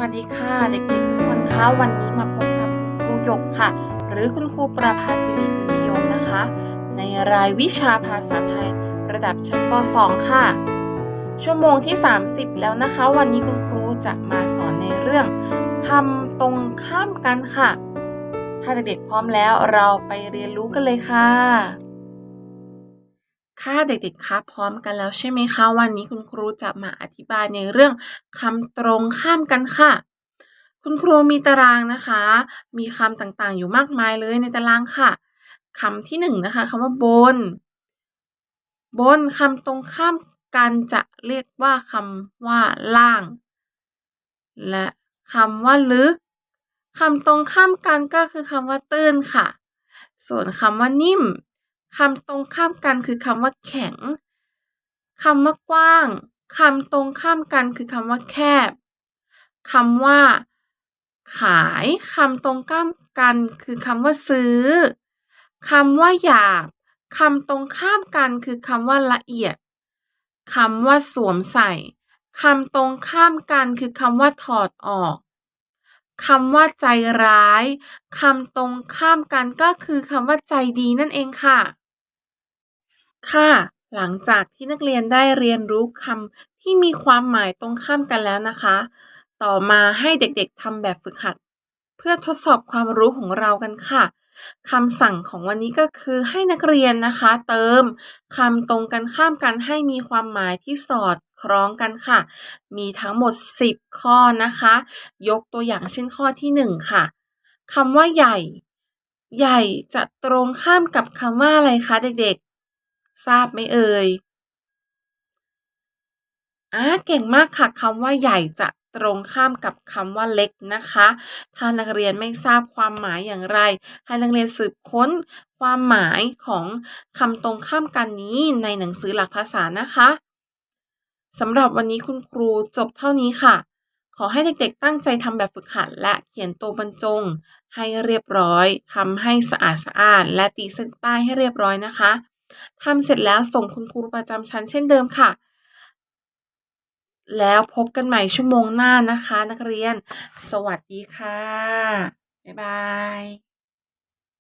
วัสดีค่ะ เด็กๆทุกคนคะวันนี้มาพบกับคุณครูหยกค่ะ หรือคุณครูประภาสิริบุญนิยมนะคะ ในรายวิชาภาษาไทย ระดับชั้นป .2 ค่ะ ชั่วโมงที่ 30 แล้วนะคะ วันนี้คุณครูจะมาสอนในเรื่องคำตรงข้ามกันค่ะ ถ้าเด็กๆพร้อมแล้วเราไปเรียนรู้กันเลยค่ะ ค่ะเด็กๆคะพร้อมกันแล้วใช่ไหมคะ วันนี้คุณครูจะมาอธิบายในเรื่องคำตรงข้ามกันค่ะ คุณครูมีตารางนะคะ มีคำต่างๆ อยู่มากมายเลยในตารางค่ะคำที่หนึ่งนะคะคำว่าบน บนคำตรงข้ามกันจะเรียกว่าคำว่าล่าง และคำว่าลึกคำตรงข้ามกันก็คือคำว่าตื้นค่ะ ส่วนคำว่านิ่ม คำตรงข้ามกันคือคำว่าแข็งคำว่ากว้างคำตรงข้ามกันคือคำว่าแคบคำว่า ขายคำตรงข้ามกันคือคำว่าซื้อคำว่าหยาบคำตรงข้ามกันคือคำว่าละเอียดคำว่าสวมใส่คำตรงข้ามกันคือคำว่าถอดออก คำว่าใจร้ายคำตรงข้ามกันก็คือคำว่าใจดีนั่นเองค่ะ ค่ะ หลังจากที่นักเรียนได้เรียนรู้คำที่มีความหมายตรงข้ามกันแล้วนะคะ ต่อมาให้เด็กๆทำแบบฝึกหัด เพื่อทดสอบความรู้ของเรากันค่ะคำสั่งของวันนี้ก็คือให้นักเรียนนะคะ เติมคำตรงกันข้ามกันให้มีความหมายที่สอด คล้องกันค่ะ มีทั้งหมด 10 ข้อนะคะ ยกตัวอย่างเช่นข้อที่ 1 ค่ะคำว่าใหญ่ ใหญ่จะตรงข้ามกับคำว่าอะไรคะเด็กๆ ทราบไหมเอ่ยอ่าเก่งมากค่ะคำว่าใหญ่จะตรงข้ามกับคำว่าเล็กนะคะ ถ้านักเรียนไม่ทราบความหมายอย่างไร ให้นักเรียนสืบค้นความหมายของคำตรงข้ามกันนี้ในหนังสือหลักภาษานะคะ สำหรับวันนี้คุณครูจบเท่านี้ค่ะ ขอให้เด็กๆ ตั้งใจทำแบบฝึกหัดและเขียนตัวบรรจง ให้เรียบร้อยทำให้สะอาดสะอาดและตีเส้นใต้ให้เรียบร้อยนะคะทำเสร็จแล้วส่งคุณครูประจำชั้นเช่นเดิมค่ะ แล้วพบกันใหม่ชั่วโมงหน้านะคะ นักเรียน สวัสดีค่ะ บ๊ายบาย